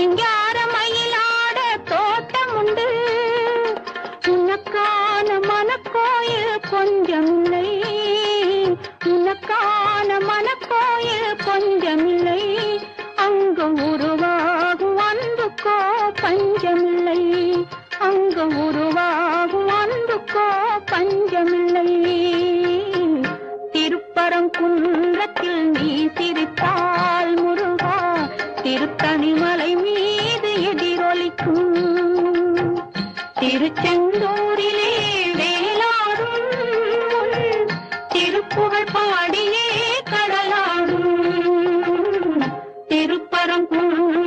சிங்கார மயிலாட தோட்டம் உண்டு உனக்கான மனக்கோயில் கொஞ்சமில்லை. உனக்கான மனக்கோயில் கொஞ்சமில்லை. அங்கு உருவாகும் அன்புக்கோ பஞ்சமில்லை அங்கு உருவாகும் அன்புக்கோ பஞ்சமில்லை திருப்பரங்குன்றத்தில் நீ சிரித்தால் முருகா கிடைக்கும் திருச்செந்தூரிலே வேலாடும் திருப்புகழ் பாடியே கடலாடும். திருப்பரங்குன்ற